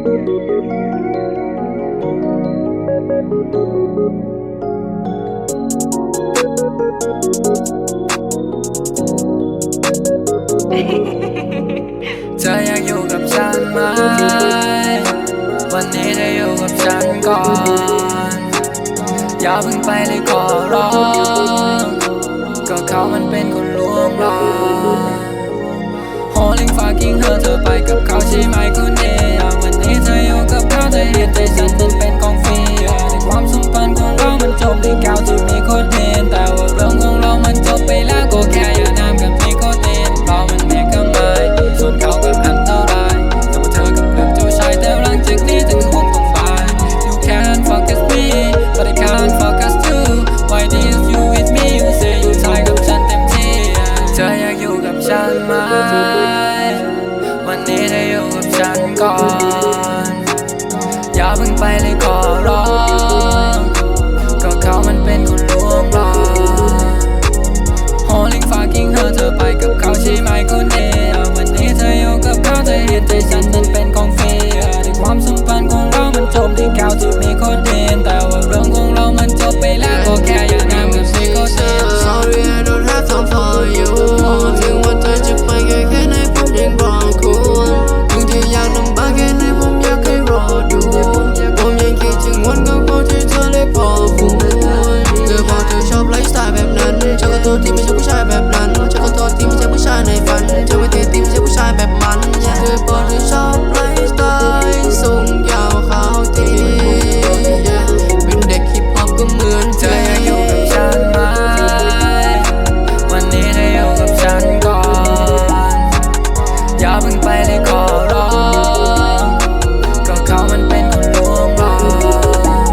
เธออยากอยู่กับฉันไหม วันนี้เธออยู่กับฉันก่อน อย่าเพิ่งไปเลยขอร้อง ก็เขามันเป็นคนลวงหลอก Holding fucking her เธอไปกับเขาใช่ไหมคุณ ไหม วันนี้เธออยู่กับฉันก่อน อย่าเพิ่งไปเลยขอร้อง ก็เขามันเป็นคนลวงหลอก Holding fucking her เธอไปกับเขาใช่ไหมคุณเอยวันนี้เธออยู่กับเขาเธอเห็นใจฉันนั้นเป็นของฟรีในความสัมพันธ์ของเรามันจบที่ก้าวที่มีคนเห็นแต่ว่ อย่าเพิ่งไปเลยขอร้องก็เขามันเป็นคนลวงหลอก